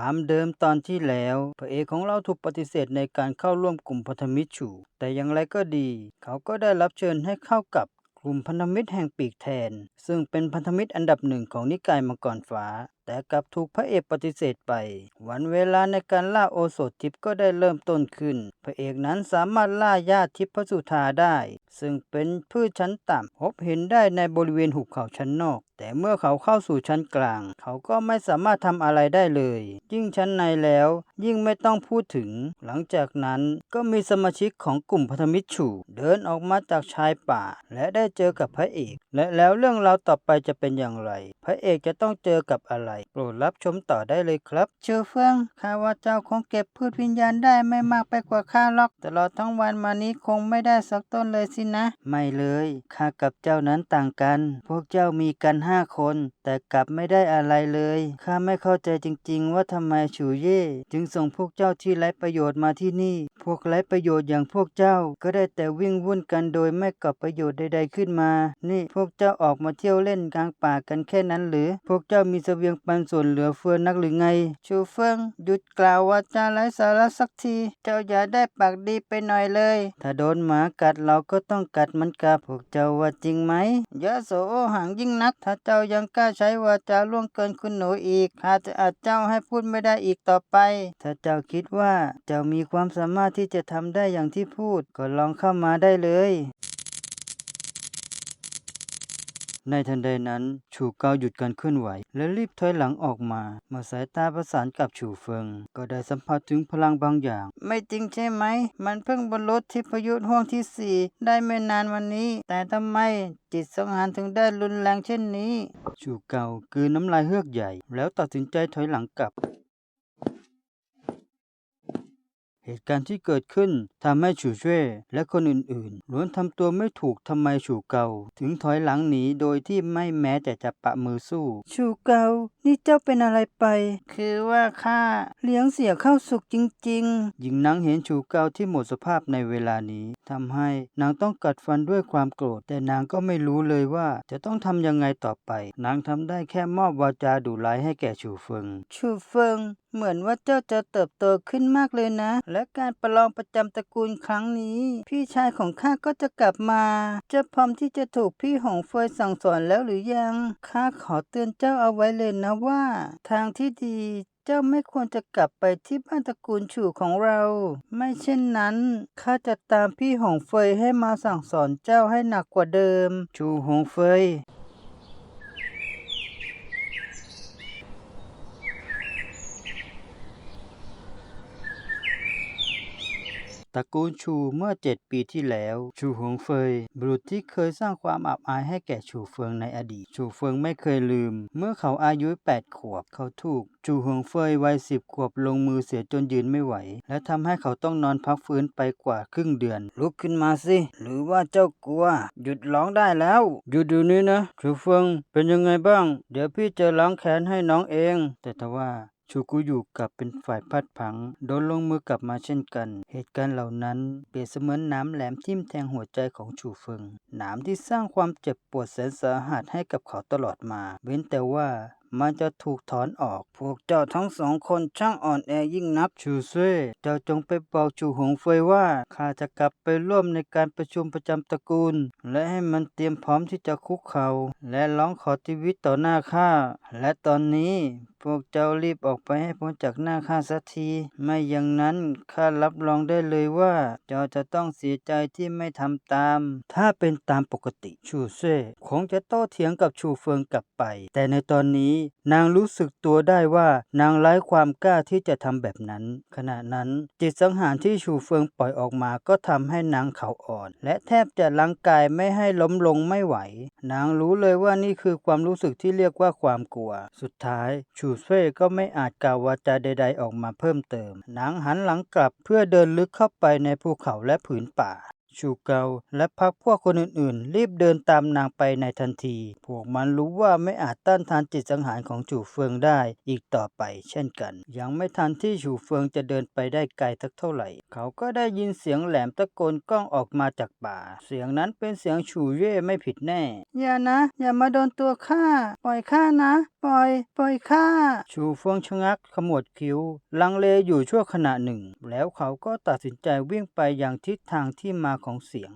ความเดิมตอนที่แล้ว พระเอกของเราถูกปฏิเสธในการเข้าร่วมกลุ่มพันธมิตรฉูแต่อย่างไรก็ดี เขาก็ได้รับเชิญให้เข้ากับกลุ่มพันธมิตรแห่งปีกแทน ซึ่งเป็นพันธมิตรอันดับหนึ่งของนิกายมังกรฟ้า แต่กลับถูกพระเอกปฏิเสธไป วันเวลาในการล่าโอสถทิพย์ก็ได้เริ่มต้นขึ้น พระเอกนั้นสามารถล่าญาติทิพย์พระสุธาได้ ซึ่งเป็นพืชชั้นต่ำพบเห็นได้ในบริเวณหุบเขาชั้นนอก แต่เมื่อเขาเข้าสู่ชั้นกลาง เขาก็ไม่สามารถทำอะไรได้เลย ยิ่งชั้นในแล้ว ยิ่งไม่ต้องพูดถึง หลังจากนั้นก็มีสมาชิกของกลุ่มพันธมิตรฉูเดินออกมาจากชายป่า และได้เจอกับพระเอก และแล้วเรื่องราวต่อไปจะเป็นอย่างไร พระเอกจะต้องเจอกับอะไร โปรดรับชมต่อได้เลยครับ เชอเฟืองข้าว่าเจ้าคงเก็บพืชวิญญาณได้ไม่มากไปกว่าข้าหรอกตลอดทั้งวันมานี้คงไม่ได้สักต้นเลยสินะ ไม่เลยข้ากับเจ้านั้นต่างกัน พวกเจ้ามีกันห้าคน แต่กลับไม่ได้อะไรเลยข้าไม่เข้าใจจริงๆ ว่าทำไมฉูเย่จึงส่งพวกเจ้าที่ไร้ประโยชน์มาที่นี่ วกไร้ประโยชน์อย่างพวกเจ้า ก็ได้แต่วิ่งวุ่นกันโดยไม่ก่อประโยชน์ใด ๆขึ้นมา นี่พวกเจ้าออกมาเที่ยวเล่นกลางป่ากันแค่นั้นหรือ พวกเจ้ามีเสบียงปันส่วนเหลือเฟือนักหรือไง ชูเฟิงหยุดกล่าววาจาไร้สาระสักที เจ้าอย่าได้ปากดีไปหน่อยเลย ถ้าโดนหมากัดเราก็ต้องกัดมันกลับพวกเจ้าว่าจริงไหมยะโสโอหังยิ่งนัก ถ้าเจ้ายังกล้าใช้วาจาล่วงเกินคุณหนูอีกข้าจะอัดเจ้าให้พูดไม่ได้อีกต่อไป ถ้าเจ้าคิดว่าเจ้ามีความสามารถที่จะทำได้อย่างที่พูด ก็ลองเข้ามาได้เลย ในทันใดนั้น ชูเกาหยุดการเคลื่อนไหว และรีบถอยหลังออกมาเมื่อสายตาประสานกับชูเฟิง ก็ได้สัมผัสถึงพลังบางอย่าง ไม่จริงใช่ไหม มันเพิ่งบรรลุทิพยุทธ์ห้วงที่สี่ได้ไม่นานวันนี้ แต่ทำไมจิตสังหารถึงได้รุนแรงเช่นนี้ ชูเกาคือน้ำลายเฮือกใหญ่ แล้วตัดสินใจถอยหลังกลับ เหตุการณ์ที่เกิดขึ้นทำให้ฉูเช่และคนอื่นๆล้วนทำตัวไม่ถูกทำไมฉูเกา ถึงถอยหลังหนีโดยที่ไม่แม้แต่จะปะมือสู้ชูเกา นี่เจ้าเป็นอะไรไป คือว่าข้าเลี้ยงเสียเข้าสุกจริงๆ หญิงนางเห็นชูเกาที่หมดสภาพในเวลานี้ทำให้นางต้องกัดฟันด้วยความโกรธ แต่นางก็ไม่รู้เลยว่าจะต้องทำยังไงต่อไป นางทำได้แค่มอบวาจาดุร้ายให้แก่ชูเฟิงชูเฟิงเหมือนว่าเจ้าจะเติบโตขึ้นมากเลยนะ และการประลองประจำตระกูลครั้งนี้ พี่ชายของข้าก็จะกลับมา เจะพร้อมที่จะถูกพี่หงเฟยสั่งสอนแล้วหรือยัง ข้าขอเตือนเจ้าเอาไว้เลยนะว่า ทางที่ดีเจ้าไม่ควรจะกลับไปที่บ้านตระกูลฉู่ของเรา ไม่เช่นนั้นข้าจะตามพี่หงเฟยให้มาสั่งสอนเจ้าให้หนักกว่าเดิมชูหงเฟย ระกูลชูเมื่อเจ็ดปีที่แล้ว ชูหงเฟยบุรุษที่เคยสร้างความอับอายให้แก่ชูเฟิงในอดีต ชูเฟิงไม่เคยลืม เมื่อเขาอายุแปดขวบเขาถูก ชูหงเฟยวัยสิบขวบลงมือเสียจนยืนไม่ไหว และทำให้เขาต้องนอนพักฟื้นไปกว่าครึ่งเดือน ลุกขึ้นมาสิ หรือว่าเจ้ากลัว หยุดร้องได้แล้วหยุดดูนี้นะ ชูเฟิงเป็นยังไงบ้าง เดี๋ยวพี่จะล้างแค้นให้น้องเอง แต่ทว่า ชูกุอยู่กลับเป็นฝ่ายพัดผัง โดนลงมือกลับมาเช่นกัน เหตุการณ์เหล่านั้นเปรียบเสมือนน้ำแหลมทิ่มแทงหัวใจของชูเฟิงน้ำที่สร้างความเจ็บปวดแสนสาหัสให้กับเขาตลอดมา เว้นแต่ว่ามันจะถูกถอนออก พวกเจ้าทั้งสองคนช่างอ่อนแอยิ่งนัก ชูเซ่เจ้าจงไปบอกชูหงเฟยว่า ข้าจะกลับไปร่วมในการประชุมประจำตระกูล และให้มันเตรียมพร้อมที่จะคุกเขา่าและร้องขอชีวิตต่อหน้าข้า และตอนนี้พวกเจ้ารีบออกไปให้พ้นจากหน้าข้าสักที ไม่อย่างนั้นข้ารับรองได้เลยว่า เจ้าจะต้องเสียใจที่ไม่ทำตาม ถ้าเป็นตามปกติชูเซ่คงจะโต้เถียงกับชูเฟิงกลับไป แต่ในตอนนี้นางรู้สึกตัวได้ว่านางไร้ความกล้าที่จะทำแบบนั้น ขณะนั้นจิตสังหารที่ชูเฟิงปล่อยออกมาก็ทำให้นางเขาอ่อน และแทบจะลังกายไม่ให้ล้มลงไม่ไหว นางรู้เลยว่านี่คือความรู้สึกที่เรียกว่าความกลัว สุดท้ายชููเฟ่ก็ไม่อาจกล่าววาจาใด ๆ ออกมาเพิ่มเติม นางหันหลังกลับเพื่อเดินลึกเข้าไปในภูเขาและผืนป่า ชูเกาและพักพวกคนอื่นๆ รีบเดินตามนางไปในทันที พวกมันรู้ว่าไม่อาจต้านทานจิตสังหารของชูเฟิงได้อีกต่อไป เช่นกัน ยังไม่ทันที่ชูเฟิงจะเดินไปได้ไกลสักเท่าไหร่ เขาก็ได้ยินเสียงแหลมตะโกนก้องออกมาจากป่า เสียงนั้นเป็นเสียงฉูเย่ไม่ผิดแน่ อย่านะ อย่ามาโดนตัวข้า ปล่อยข้านะปล่อย ปล่อยข้า ชูเฟิงชะงักขมวดคิ้ว ลังเลอยู่ชั่วขณะหนึ่ง แล้วเขาก็ตัดสินใจวิ่งไปยังทิศทางที่มาของเสียง